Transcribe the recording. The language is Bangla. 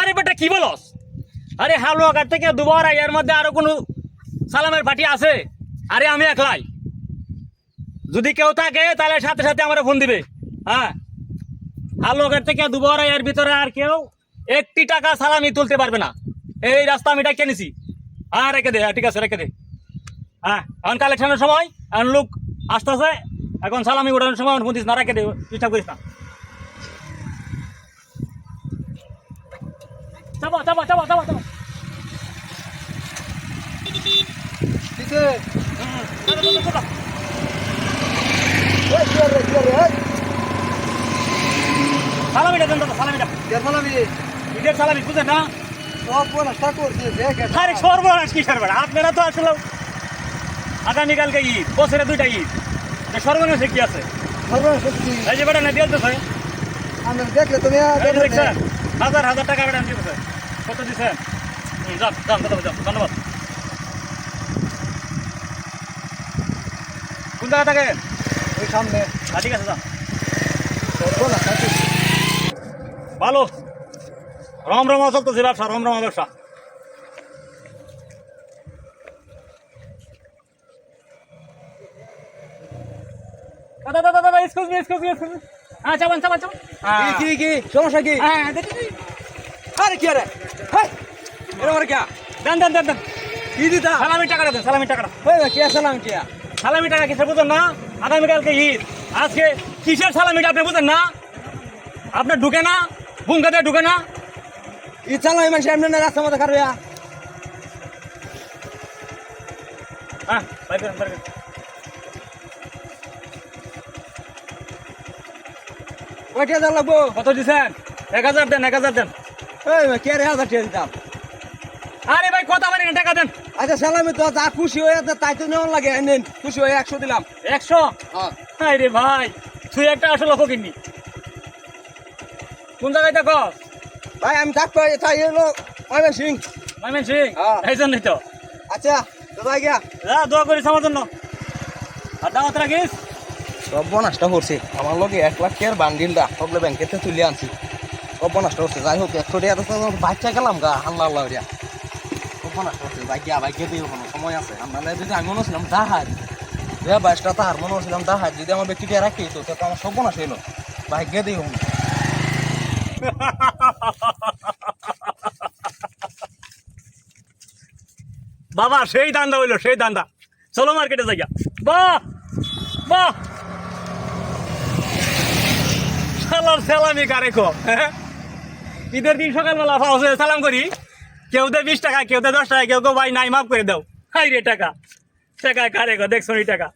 আরে বেটা, কি বলস? আরে হালুয়াঘাট থেকে দুবার এর মধ্যে আরও কোনো সালামের পার্টি আছে? আরে আমি একলাই। যদি কেউ থাকে, তাহলে সাথে সাথে আমার ফোন দিবে। হ্যাঁ? হালুয়াঘাট থেকে দুবার এর ভিতরে আর কেউ একটি টাকা সালামি তুলতে পারবে না। এই রাস্তা আমি ডাকিয়ে নিছি। হ্যাঁ রেখে দে হ্যাঁ ঠিক আছে, রেখে দে। হ্যাঁ এখন কালেকশনের সময়, এখন লোক আসতেছে, এখন সালামি উঠানোর সময় ফোন দিস না, রেখে দে ডিস্টার্ব করিস না। চাপা চাপা চাপা চাপা চাপা। রে সালামিটা দেন দাদা সালামিটা আমি ঈদের সালামি বুঝেন না? আরে সর্বনাশ কি সর্বনাশ আপনারা তো আসলে আগামীকালকে ঈদ বছরে দুইটা ঈদ। সর্বনাশে কি আছে? সত্যি এই যে বেটা না দিয়ে দেখলে তুমি হাজার হাজার টাকা কত দিচ্ছেন? ধন্যবাদ। কোন জায়গা থাকেন? ওই সামনে। আচ্ছা, ঠিক আছে করছি ভালো। রম রমা চলতেছে ব্যবসা রম রমা ব্যবসা। দাদা দাদা দাদা excuse me excuse me excuse হ্যাঁ চাবান চাবান চাবান কি কি কি? সমস্যা কি? হ্যাঁ দেখি। আরে কি রে হাই! এরকম কে? দেন দেন দেন দেন। কি দিতা? সালামি টাকাটা দেন সালামি টাকাটা। ওই কি আসলাম কি? সালামি টাকা কিসের বুঝেন না? আগামীকালকে ঈদ। আজকে কিসের সালামিটা আপনি বুঝেন না? আপনার ঢুকে না? বুঙ্গাতে ঢুকে না? ই চালাই মানে সামনে না রাস্তা মতো খারবে হ্যাঁ করেন কয়টা লাগবো? কত দিছেন? এক হাজার দেন এক হাজার দেন। ওই কে রে হাজার টাকা দিতাম। আরে ভাই কথা বলেন না, টাকা দেন। আচ্ছা সালামি তো যা খুশি হয়ে আছে তাই তো লাগে নেন খুশি হয়ে একশো দিলাম। একশো? হ্যাঁ। রে ভাই তুই একটা আসলে ফকিরনি কোন জায়গায় দেখো ভাই আমি থাকব তাই এলো ময়মন সিং সিং। এই জন্যই তো। আচ্ছা তো ভাই গিয়া দোয়া করিস আমার জন্য। আর দাওয়াত রাখিস? সব বনাসটা করছে আমার লগে এক লাখ টাকার বান্ডিলটা সবলে ব্যাংকেতে তুলে আনছি। সব বনাসটা করছে যাই হোক, একশো টাকা বাচ্চা গেলাম গা আল্লাহ আল্লাহ রিয়া সব বনাসটা করছে বাইকিয়া বাইকে দিয়ে কোনো সময় আছে। আমরা যদি আমি মনে ছিলাম দাহাজ যে বাইশটা তাহার মনে হচ্ছিলাম দাহাজ যদি আমার ব্যক্তিটা রাখি, তো তো আমার সব বনাস হইল। বাইকে দিয়ে হলো বাবা, সেই দান্দা হইল, সেই দান্দা। চলো মার্কেটে যাইয়া। বাহ! বাহ! সালার সালামি কারে কো? হ্যাঁ? ঈদের দিন সকালবেলা ফাউসে সালাম করি। কেউ দে বিশ টাকা, কেউ দে দশ টাকা, কেউ কেউ ভাই নাই, মাফ করে দাও। হাই রে টাকা। টাকা কারে কো? দেখছ টাকা?